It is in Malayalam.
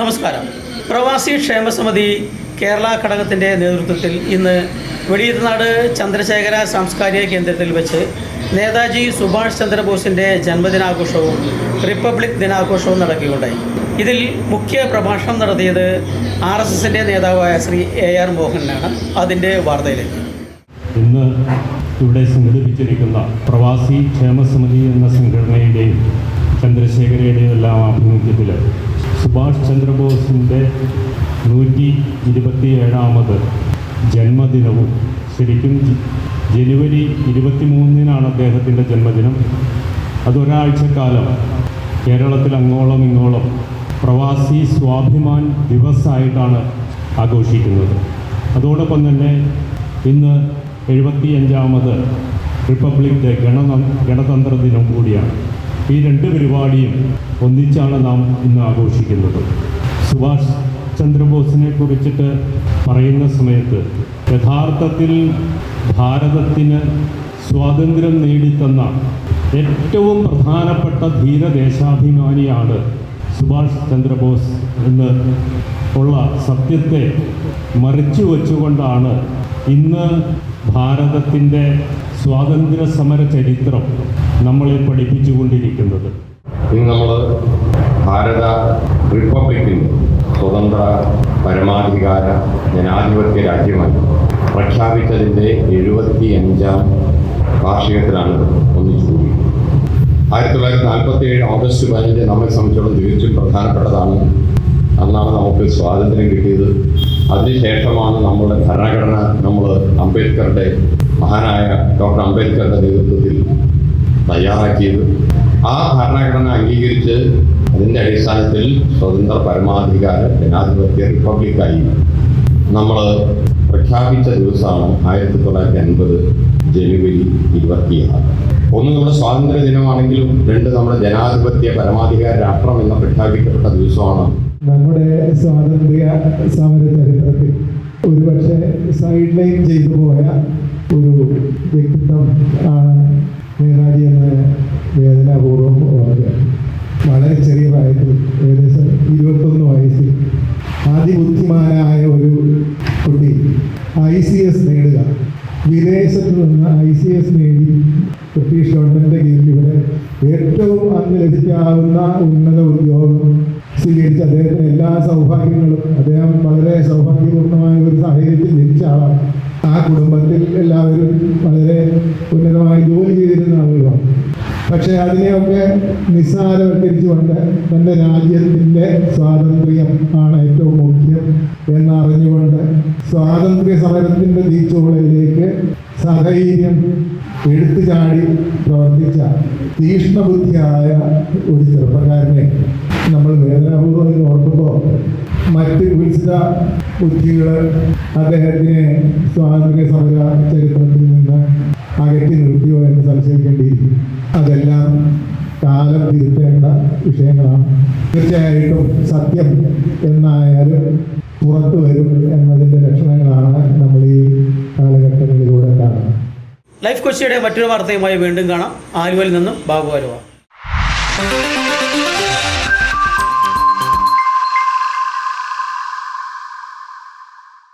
നമസ്കാരം. പ്രവാസി ക്ഷേമ സമിതി കേരള ഘടകത്തിന്റെ നേതൃത്വത്തിൽ ഇന്ന് വെളിയത്തുനാട് ചന്ദ്രശേഖര സാംസ്കാരിക കേന്ദ്രത്തിൽ വെച്ച് നേതാജി സുഭാഷ് ചന്ദ്രബോസിന്റെ ജന്മദിനാഘോഷവും റിപ്പബ്ലിക് ദിനാഘോഷവും നടക്കുകയുണ്ടായി. ഇതിൽ മുഖ്യ പ്രഭാഷണം നടത്തിയത് ആർ എസ് എസിന്റെ നേതാവായ ശ്രീ എ ആർ മോഹനാണ്. അതിന്റെ വാർത്തയിലേക്ക്. ഇന്ന് ഇവിടെ സംഘടിപ്പിച്ചിരിക്കുന്ന പ്രവാസി ക്ഷേമ സമിതി എന്ന സംഘടനയുടെയും ചന്ദ്രശേഖരയുടെയും എല്ലാം ആഭിമുഖ്യത്തിൽ സുഭാഷ് ചന്ദ്രബോസിന്റെ നൂറ്റി ഇരുപത്തി ഏഴാമത് ജന്മദിനവും ശരിക്കും ജനുവരി ഇരുപത്തി മൂന്നിനാണ് അദ്ദേഹത്തിന്റെ ജന്മദിനം. അതൊരാഴ്ചക്കാലം കേരളത്തിൽ അങ്ങോളം ഇങ്ങോളം പ്രവാസി സ്വാഭിമാൻ ദിവസമായിട്ടാണ് ആഘോഷിക്കുന്നത്. അതോടൊപ്പം തന്നെ ഇന്ന് എഴുപത്തി അഞ്ചാമത് റിപ്പബ്ലിക് ഡേ ഗണ ഗണതന്ത്ര ദിനം കൂടിയാണ്. ഈ രണ്ട് പരിപാടിയും ഒന്നിച്ചാണ് നാം ഇന്ന് ആഘോഷിക്കുന്നത്. സുഭാഷ് ചന്ദ്രബോസിനെ കുറിച്ചിട്ട് പറയുന്ന സമയത്ത് യഥാർത്ഥത്തിൽ ഭാരതത്തിന് സ്വാതന്ത്ര്യം നേടിത്തന്ന ഏറ്റവും പ്രധാനപ്പെട്ട ധീരദേശാഭിമാനിയാണ് സുഭാഷ് ചന്ദ്രബോസ് എന്ന് ഉള്ള സത്യത്തെ മറിച്ചു വച്ചുകൊണ്ടാണ് ഇന്ന് ഭാരതത്തിന്റെ സ്വാതന്ത്ര്യ സമര ചരിത്രം നമ്മളെ പഠിപ്പിച്ചുകൊണ്ടിരിക്കുന്നത്. ഇന്ന് നമ്മൾ ഭാരത റിപ്പബ്ലിക്കിന്റെ സ്വതന്ത്ര പരമാധികാര ജനാധിപത്യ രാജ്യമായി പ്രഖ്യാപിച്ചതിന്റെ എഴുപത്തി അഞ്ചാം വാർഷികത്തിലാണ് ഒന്നിച്ചു കൂടി. ആയിരത്തി തൊള്ളായിരത്തി നാൽപ്പത്തി ഏഴ് ഓഗസ്റ്റ് പതിനഞ്ച് നമ്മെ സംബന്ധിച്ചിടത്തോളം തികച്ചും പ്രധാനപ്പെട്ടതാണ്. അന്നാണ് നമുക്ക് സ്വാതന്ത്ര്യം കിട്ടിയത്. അതിനുശേഷമാണ് നമ്മുടെ ഭരണഘടന നമ്മൾ അംബേദ്കറുടെ മഹാനായ ഡോക്ടർ അംബേദ്കറുടെ നേതൃത്വത്തിൽ തയ്യാറാക്കിയത്. ആ ഭരണഘടന അംഗീകരിച്ച് അതിന്റെ അടിസ്ഥാനത്തിൽ സ്വതന്ത്ര പരമാധികാര ജനാധിപത്യ റിപ്പബ്ലിക്കായി നമ്മൾ പ്രഖ്യാപിച്ച ദിവസമാണ് ആയിരത്തി തൊള്ളായിരത്തി അൻപത്. ജനുവരി ഇരുപത്തിയാറ്. ഒന്ന് നമ്മുടെ സ്വാതന്ത്ര്യ ദിനമാണെങ്കിലും രണ്ട് നമ്മുടെ ജനാധിപത്യ പരമാധികാര രാഷ്ട്രം എന്ന പ്രഖ്യാപിക്കപ്പെട്ട ദിവസമാണ്. നമ്മുടെ സ്വാതന്ത്ര്യ സമര ചരിത്രത്തിൽ ഒരുപക്ഷെ സൈഡ് ലൈൻ ചെയ്തു പോയ ഒരു വ്യക്തിത്വം ആണ് നേതാജി എന്ന് വേദനാപൂർവം ഓർക്കുക. വളരെ ചെറിയ പ്രായത്തിൽ ഏകദേശം ഇരുപത്തൊന്ന് വയസ്സിൽ അതിബുദ്ധിമാനായ ഒരു കുട്ടി ഐ സി എസ് നേടുക. വിദേശത്ത് നിന്ന് ഐ സി എസ് നേടി ബ്രിട്ടീഷ് ഗവൺമെന്റിന്റെ കീഴിൽ ഇവിടെ ഏറ്റവും അന്ന് ലഭിക്കാവുന്ന ഉന്നത ഉദ്യോഗം സ്വീകരിച്ച് അദ്ദേഹത്തിന് എല്ലാ സൗഭാഗ്യങ്ങളും. അദ്ദേഹം വളരെ സൗഭാഗ്യപൂർണമായ ഒരു സാഹചര്യത്തിൽ ജനിച്ച ആളാണ്. ആ കുടുംബത്തിൽ എല്ലാവരും വളരെ ഉന്നതമായി ജോലി ചെയ്തിരുന്ന ആളുകളാണ്. പക്ഷെ അതിനെയൊക്കെ നിസ്സാരവൽക്കരിച്ചുകൊണ്ട് തന്റെ രാജ്യത്തിന്റെ സ്വാതന്ത്ര്യം ആണ് ഏറ്റവും മുഖ്യം എന്നറിഞ്ഞുകൊണ്ട് സ്വാതന്ത്ര്യ സമരത്തിന്റെ തീച്ചോളയിലേക്ക് സധൈര്യം എടുത്തു ചാടി പ്രവർത്തിച്ച തീഷ്ണബുദ്ധിയായ ഒരു ചെറുപ്പക്കാരനെ നമ്മൾ വേദനാപൂർവം ഓർക്കുമ്പോൾ മറ്റ് വികസിത ബുദ്ധികൾ അദ്ദേഹത്തിനെ സ്വാതന്ത്ര്യ സമര ചരിത്രത്തിൽ നിന്ന് അകറ്റി നിർത്തിയോ എന്ന് സംശയിക്കേണ്ടിയിരിക്കും അതെല്ലാം കാലം തിരുത്തേണ്ട വിഷയങ്ങളാണ്. തീർച്ചയായിട്ടും സത്യം എന്നായാലും പുറത്തു വരും എന്നതിന്റെ ലക്ഷണങ്ങളാണ് നമ്മൾ ഈ കാലഘട്ടങ്ങളിലൂടെ കാണുന്നത്. ലൈഫ് കൊച്ചിയുടെ മറ്റൊരു വാർത്തയുമായി വീണ്ടും കാണാം. ആലുവയിൽ നിന്നും ബാബു ആലുവ.